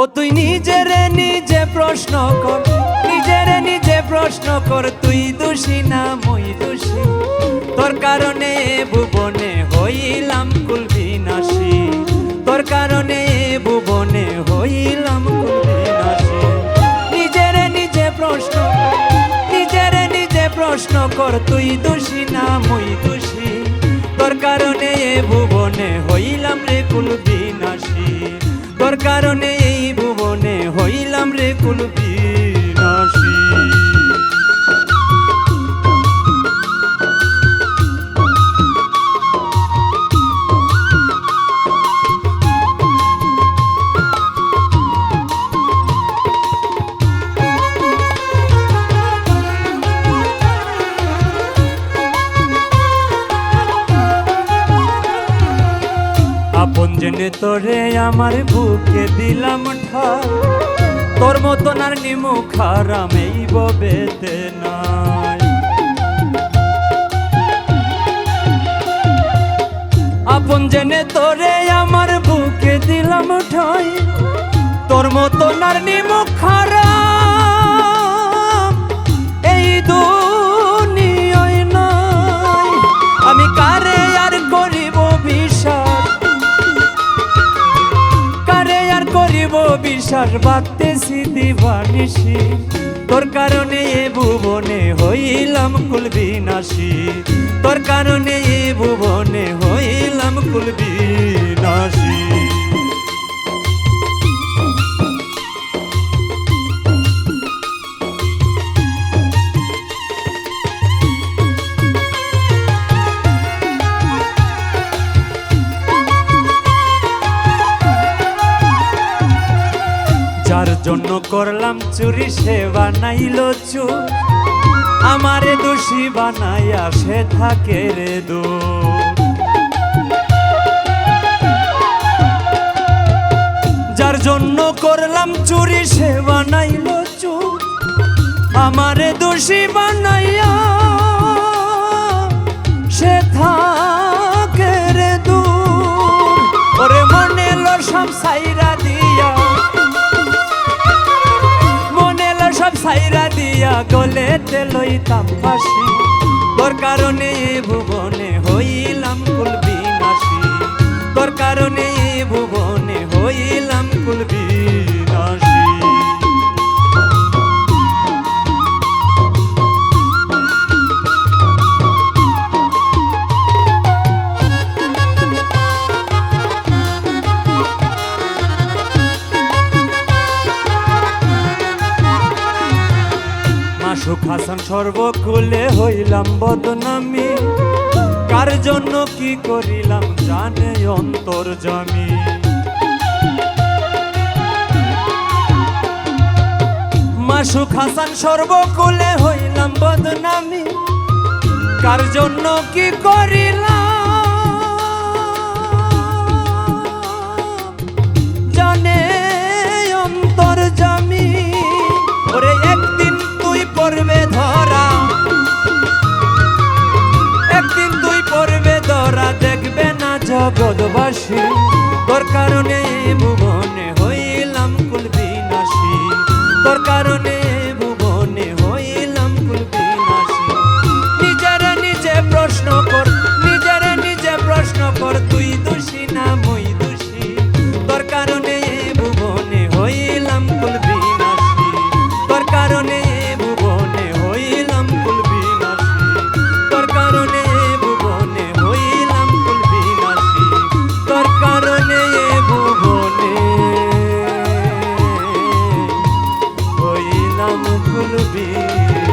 ও তুই নিজেরে নিজে প্রশ্ন কর। নিজেরে নিজে প্রশ্ন কর, তুই দোষী না মই দোষী? তোর কারণে ভুবনে হইলাম কুল বিনাশী। তোর কারণে ভুবনে হইলাম কুল বিনাশী। নিজেরে নিজে প্রশ্ন নিজেরে নিজে প্রশ্ন কর, তুই দোষী না মই দোষী? তোর কারণে ভুবনে হইলাম রে কুল বিনাশী। তোর কারণে হইলাম রে কুল বিনাশী। আপন জেনে তোরে আমার বুকে দিলাম ঠাই। তোর মতন আর নিমুখ আরামেই ববেতে নাই। আপন জেনে তোরে আমার বুকে দিলাম ঠাই। তোর মতন আর নিমু বিশ্বাস বাঁধতেছি দিবানিসি তোর কারণে এ ভুবনে হইলাম কুলবিনাশি। তোর কারণে এ ভুবনে হইলাম কুল জন্য করলাম চুরি, সে বানাইল চুর। আমারে দোষী বানাইয়া সে থাকে রে দূর যার জন্য করলাম চুরি, সে বানাইল চুর। আমারে দোষী বানাইয়া সে থাকে রে দূর ওরে মনে লো সাইরা দিয়া সাইরা দিয়া গলেতে লইতাম ফাঁসি। তোর কারণে এ মাসুক হাসান সর্বকুলে হইলাম বদনামি। কার জন্য কি করিলাম জানে অন্তর জমি। মাসুক হাসান সর্বকুলে হইলাম বদনামি। কার জন্য কি করিলাম ভালোবাসি তোর কারণে ভুবন Não do clube.